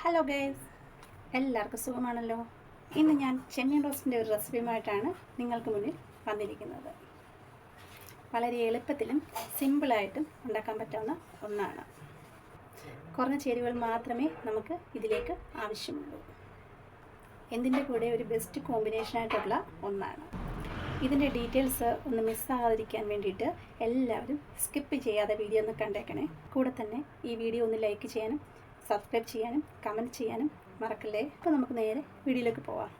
Hello guys എല്ലാവർക്കും സുഖമാണല്ലോ? ഇന്ന് ഞാൻ ചെമ്മീൻ റോസ്റ്റിന്റെ ഒരു റെസിപ്പിയുമായിട്ടാണ് നിങ്ങൾക്ക് മുന്നിൽ വന്നിരിക്കുന്നത്. വളരെ എളുപ്പത്തിലും സിമ്പിളായിട്ടും ഉണ്ടാക്കാൻ പറ്റാവുന്ന ഒന്നാണ്. കുറഞ്ഞ ചേരുവകൾ മാത്രമേ നമുക്ക് ഇതിലേക്ക് ആവശ്യമുള്ളൂ. എന്തിന്റെ കൂടെ ഒരു ബെസ്റ്റ് കോമ്പിനേഷനായിട്ടുള്ള ഒന്നാണ്. ഇതിന്റെ ഡീറ്റെയിൽസ് ഒന്ന് മിസ്സാകാതിരിക്കാൻ വേണ്ടിയിട്ട് എല്ലാവരും സ്കിപ്പ് ചെയ്യാതെ വീഡിയോ ഒന്ന് കണ്ടേക്കണേ. കൂടെ തന്നെ ഈ വീഡിയോ ഒന്ന് ലൈക്ക് ചെയ്യാനും സബ്സ്ക്രൈബ് ചെയ്യാനും കമന്റ് ചെയ്യാനും മറക്കല്ലേ? അപ്പോൾ നമുക്ക് നേരെ വീഡിയോയിലേക്ക് പോവാം.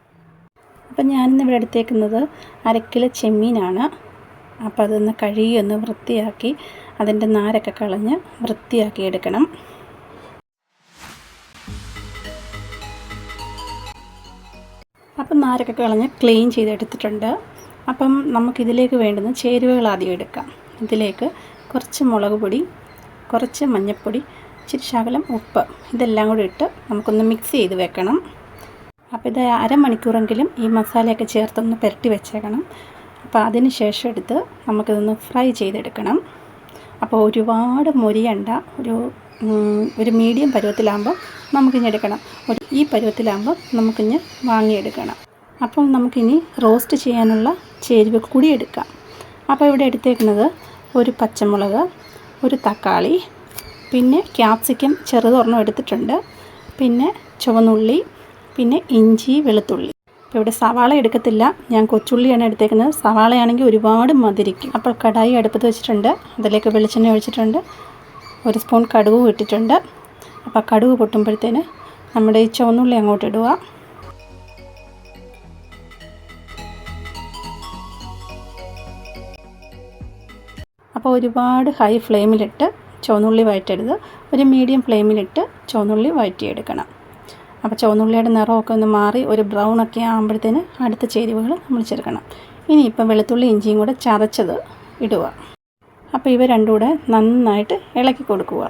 അപ്പം ഞാനിന്ന് ഇവിടെ എടുത്തേക്കുന്നത് അരക്കിലോ ചെമ്മീനാണ്. അപ്പോൾ അതൊന്ന് കഴുകി ഒന്ന് വൃത്തിയാക്കി അതിന്റെ നാരൊക്കെ കളഞ്ഞ് വൃത്തിയാക്കി എടുക്കണം. അപ്പം നാരൊക്കെ കളഞ്ഞ് ക്ലീൻ ചെയ്തെടുത്തിട്ടുണ്ട്. അപ്പം നമുക്കിതിലേക്ക് വേണ്ടുന്ന ചേരുവകൾ ആദ്യം എടുക്കാം. ഇതിലേക്ക് കുറച്ച് മുളക് പൊടി കുറച്ച് മഞ്ഞൾപ്പൊടി ഇച്ചിരി ശകലം ഉപ്പ് ഇതെല്ലാം കൂടി ഇട്ട് നമുക്കൊന്ന് മിക്സ് ചെയ്ത് വെക്കണം. അപ്പോൾ ഇത് അരമണിക്കൂറെങ്കിലും ഈ മസാലയൊക്കെ ചേർത്തൊന്ന് പുരട്ടി വെച്ചേക്കണം. അപ്പോൾ അതിന് ശേഷം എടുത്ത് നമുക്കിതൊന്ന് ഫ്രൈ ചെയ്തെടുക്കണം. അപ്പോൾ ഒരുപാട് മൊരിയണ്ട ഒരു ഒരു മീഡിയം പരുവത്തിലാകുമ്പോൾ നമുക്കിനി എടുക്കണം. ഒരു ഈ പരുവത്തിലാകുമ്പോൾ നമുക്കിനി വാങ്ങിയെടുക്കണം. അപ്പോൾ നമുക്കിനി റോസ്റ്റ് ചെയ്യാനുള്ള ചേരുവ കൂടി എടുക്കാം. അപ്പോൾ ഇവിടെ എടുത്തേക്കുന്നത് ഒരു പച്ചമുളക് ഒരു തക്കാളി പിന്നെ ക്യാപ്സിക്കം ചെറുതൊരെണ്ണം എടുത്തിട്ടുണ്ട്. പിന്നെ ചുവന്നുള്ളി പിന്നെ ഇഞ്ചി വെളുത്തുള്ളി. അപ്പോൾ ഇവിടെ സവാള എടുക്കത്തില്ല. ഞാൻ കൊച്ചുള്ളിയാണ് എടുത്തേക്കുന്നത്. സവാളയാണെങ്കിൽ ഒരുപാട് മതിരിക്കും അപ്പോൾ കടായി അടുപ്പത്ത് വെച്ചിട്ടുണ്ട്. അതിലേക്ക് വെളിച്ചെണ്ണ ഒഴിച്ചിട്ടുണ്ട്. ഒരു സ്പൂൺ കടുകും ഇട്ടിട്ടുണ്ട്. അപ്പോൾ കടുക് പൊട്ടുമ്പോഴത്തേന് നമ്മുടെ ഈ ചുവന്നുള്ളി അങ്ങോട്ട് ഇടുക. അപ്പോൾ ഒരുപാട് ഹൈ ഫ്ലെയിമിലിട്ട് ചുവന്നുള്ളി വഴറ്റരുത് ഒരു മീഡിയം ഫ്ലെയിമിലിട്ട് ചുവന്നുള്ളി വഴറ്റിയെടുക്കണം. അപ്പോൾ ചുവന്നുള്ളിയുടെ നിറമൊക്കെ ഒന്ന് മാറി ഒരു ബ്രൗൺ ഒക്കെ ആകുമ്പോഴത്തേന് അടുത്ത ചേരുവകൾ നമ്മൾ ചേർക്കണം. ഇനി ഇപ്പം വെളുത്തുള്ളി ഇഞ്ചിയും കൂടെ ചതച്ചത് ഇടുക. അപ്പോൾ ഇവ രണ്ടും കൂടെ നന്നായിട്ട് ഇളക്കി കൊടുക്കുക.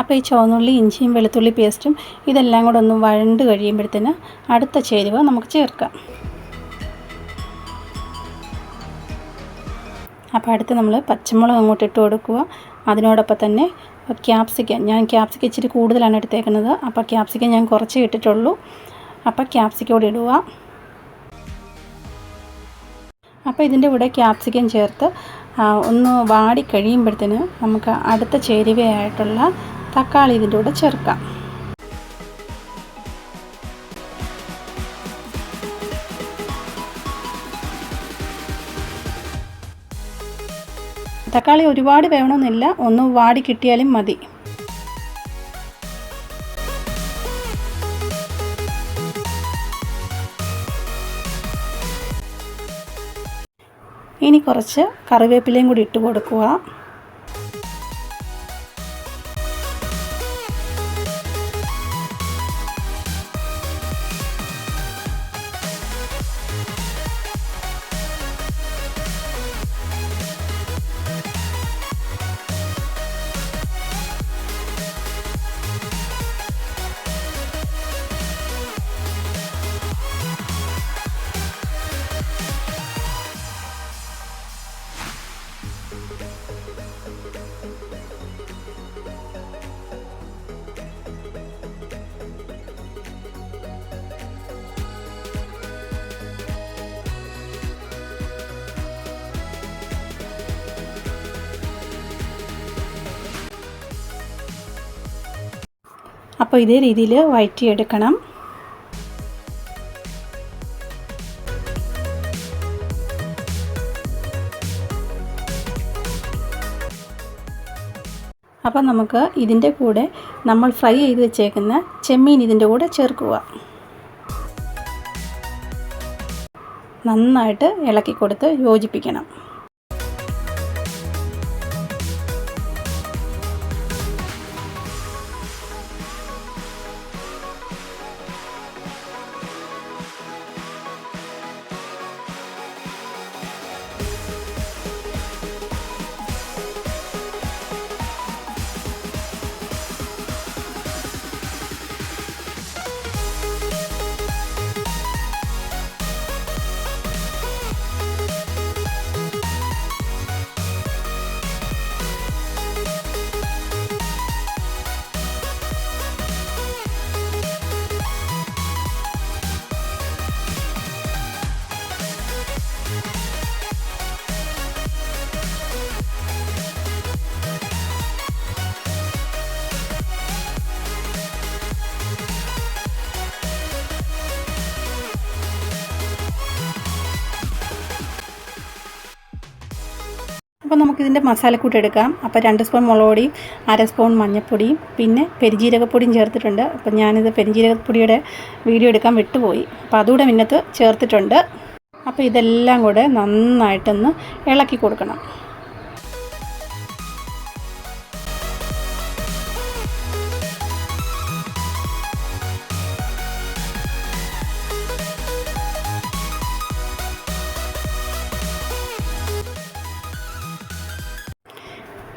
അപ്പോൾ ഈ ചുവന്നുള്ളി ഇഞ്ചിയും വെളുത്തുള്ളി പേസ്റ്റും ഇതെല്ലാം കൂടെ ഒന്ന് വഴണ്ട് കഴിയുമ്പോഴത്തേന് അടുത്ത ചേരുവ നമുക്ക് ചേർക്കാം. അപ്പോൾ അടുത്ത് നമ്മൾ പച്ചമുളക് അങ്ങോട്ട് ഇട്ട് കൊടുക്കുക. അതിനോടൊപ്പം തന്നെ ക്യാപ്സിക്ക. ഞാൻ ക്യാപ്സിക്ക ഇച്ചിരി കൂടുതലാണ് എടുത്തേക്കുന്നത്. അപ്പോൾ ക്യാപ്സിക്ക ഞാൻ കുറച്ച് ഇട്ടിട്ടുള്ളൂ. അപ്പോൾ ക്യാപ്സിക്ക കൂടി ഇടുക. അപ്പോൾ ഇതിന്റെ കൂടെ ക്യാപ്സിക്കം ചേർത്ത് ഒന്ന് വാടി കഴിയുമ്പോഴത്തേന് നമുക്ക് അടുത്ത ചേരുവയായിട്ടുള്ള തക്കാളി ഇതിന്റെ കൂടെ ചേർക്കാം. തക്കാളി ഒരുപാട് വേണമെന്നില്ല. ഒന്ന് വാടി കിട്ടിയാലും മതി. ഇനി കുറച്ച് കറിവേപ്പിലയും കൂടി ഇട്ട് കൊടുക്കുക. അപ്പോൾ ഇതേ രീതിയിൽ എടുക്കണം അപ്പോൾ നമുക്ക് ഇതിന്റെ കൂടെ നമ്മൾ ഫ്രൈ ചെയ്ത് വെച്ചേക്കുന്ന ചെമ്മീൻ ഇതിന്റെ കൂടെ ചേർക്കുക. നന്നായിട്ട് ഇളക്കി കൊടുത്ത് യോജിപ്പിക്കണം. അപ്പോൾ നമുക്കിതിന്റെ മസാലക്കൂട്ട് എടുക്കാം. അപ്പോൾ രണ്ട് സ്പൂൺ മുളക് പൊടിയും അര സ്പൂൺ മഞ്ഞൾപ്പൊടിയും പിന്നെ പെരിഞ്ജീരകപ്പൊടിയും ചേർത്തിട്ടുണ്ട്. അപ്പോൾ ഞാനിത് പെരിഞ്ജീരകപ്പൊടിയുടെ വീഡിയോ എടുക്കാൻ വിട്ടുപോയി. അപ്പോൾ അതുകൂടെ മിന്നത്ത് ചേർത്തിട്ടുണ്ട്. അപ്പോൾ ഇതെല്ലാം കൂടെ നന്നായിട്ടൊന്ന് ഇളക്കി കൊടുക്കണം.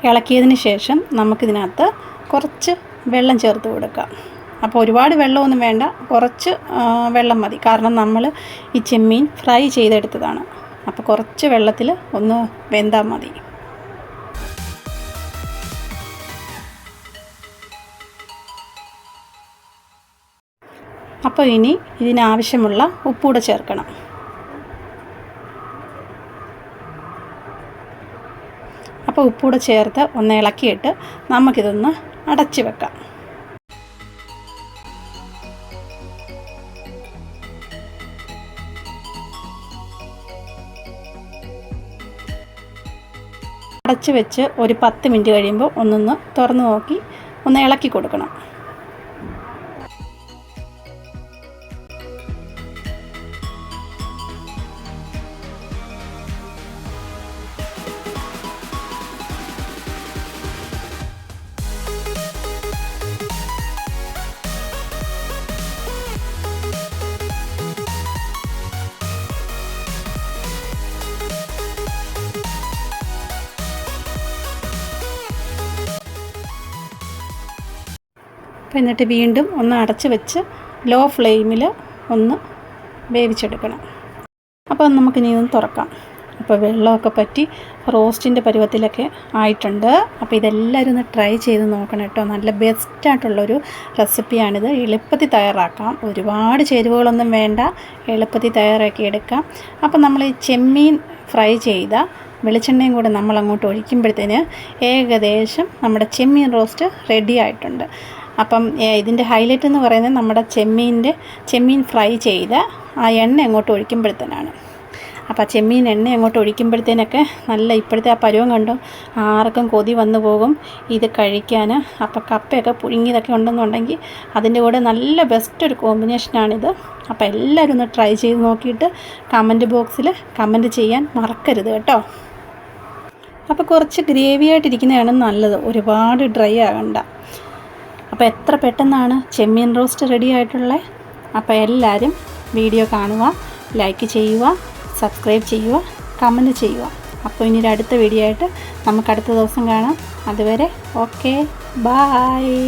ഇളക്കിയതിന് ശേഷം നമുക്കിതിനകത്ത് കുറച്ച് വെള്ളം ചേർത്ത് കൊടുക്കാം. അപ്പോൾ ഒരുപാട് വെള്ളമൊന്നും വേണ്ട കുറച്ച് വെള്ളം മതി. കാരണം നമ്മൾ ഈ ചെമ്മീൻ ഫ്രൈ ചെയ്തെടുത്തതാണ്. അപ്പോൾ കുറച്ച് വെള്ളത്തിൽ ഒന്ന് വെന്താൽ മതി. അപ്പോൾ ഇനി ഇതിനാവശ്യമുള്ള ഉപ്പൂടെ ചേർക്കണം. അപ്പോൾ ഉപ്പൂടെ ചേർത്ത് ഒന്ന് ഇളക്കിയിട്ട് നമുക്കിതൊന്ന് അടച്ചു വെക്കാം. അടച്ചു വെച്ച് ഒരു പത്ത് മിനിറ്റ് കഴിയുമ്പോൾ ഒന്നൊന്ന് തുറന്നു നോക്കി ഒന്ന് ഇളക്കി കൊടുക്കണം. അപ്പോൾ എന്നിട്ട് വീണ്ടും ഒന്ന് അടച്ച് വെച്ച് ലോ ഫ്ലെയിമിൽ ഒന്ന് വേവിച്ചെടുക്കണം. അപ്പോൾ നമുക്ക് ഇനി ഒന്ന് തുറക്കാം. അപ്പോൾ വെള്ളമൊക്കെ പറ്റി റോസ്റ്റിന്റെ പരുവത്തിലൊക്കെ ആയിട്ടുണ്ട്. അപ്പോൾ ഇതെല്ലാവരും ഒന്ന് ട്രൈ ചെയ്ത് നോക്കണം കേട്ടോ. നല്ല ബെസ്റ്റായിട്ടുള്ളൊരു റെസിപ്പിയാണിത്. എളുപ്പത്തിൽ തയ്യാറാക്കാം. ഒരുപാട് ചേരുവകളൊന്നും വേണ്ട. എളുപ്പത്തിൽ തയ്യാറാക്കി എടുക്കാം. അപ്പോൾ നമ്മൾ ഈ ചെമ്മീൻ ഫ്രൈ ചെയ്ത വെളിച്ചെണ്ണയും കൂടെ നമ്മൾ അങ്ങോട്ട് ഒഴിക്കുമ്പോഴത്തേന് ഏകദേശം നമ്മുടെ ചെമ്മീൻ റോസ്റ്റ് റെഡി ആയിട്ടുണ്ട്. അപ്പം ഇതിന്റെ ഹൈലൈറ്റ് എന്ന് പറയുന്നത് നമ്മുടെ ചെമ്മീന്റെ ചെമ്മീൻ ഫ്രൈ ചെയ്ത ആ എണ്ണ അങ്ങോട്ട് ഒഴിക്കുമ്പോഴത്തേനാണ്. അപ്പോൾ ആ ചെമ്മീൻ എണ്ണ അങ്ങോട്ട് ഒഴിക്കുമ്പോഴത്തേനൊക്കെ നല്ല ഇപ്പോഴത്തെ ആ പരുവം കണ്ടു? ആർക്കും കൊതി വന്നു പോകും. ഇത് കഴിക്കാൻ അപ്പോൾ കപ്പയൊക്കെ പുഴുങ്ങിയതൊക്കെ ഉണ്ടെന്നുണ്ടെങ്കിൽ അതിന്റെ കൂടെ നല്ല ബെസ്റ്റ് ഒരു കോമ്പിനേഷനാണിത് അപ്പോൾ എല്ലാവരും ഒന്ന് ട്രൈ ചെയ്ത് നോക്കിയിട്ട് കമന്റ് ബോക്സിൽ കമന്റ് ചെയ്യാൻ മറക്കരുത് കേട്ടോ. അപ്പോൾ കുറച്ച് ഗ്രേവി ആയിട്ടിരിക്കുന്നതാണ് നല്ലത്. ഒരുപാട് ഡ്രൈ ആകണ്ട. അപ്പോൾ എത്ര പെട്ടെന്നാണ് ചെമ്മീൻ റോസ്റ്റ് റെഡി ആയിട്ടുള്ളത് അപ്പോൾ എല്ലാവരും വീഡിയോ കാണുക ലൈക്ക് ചെയ്യുക സബ്സ്ക്രൈബ് ചെയ്യുക കമന്റ് ചെയ്യുക. അപ്പോൾ ഇനി ഒരു അടുത്ത വീഡിയോ ആയിട്ട് നമുക്ക് അടുത്ത ദിവസം കാണാം. അതുവരെ ഓക്കെ ബായ്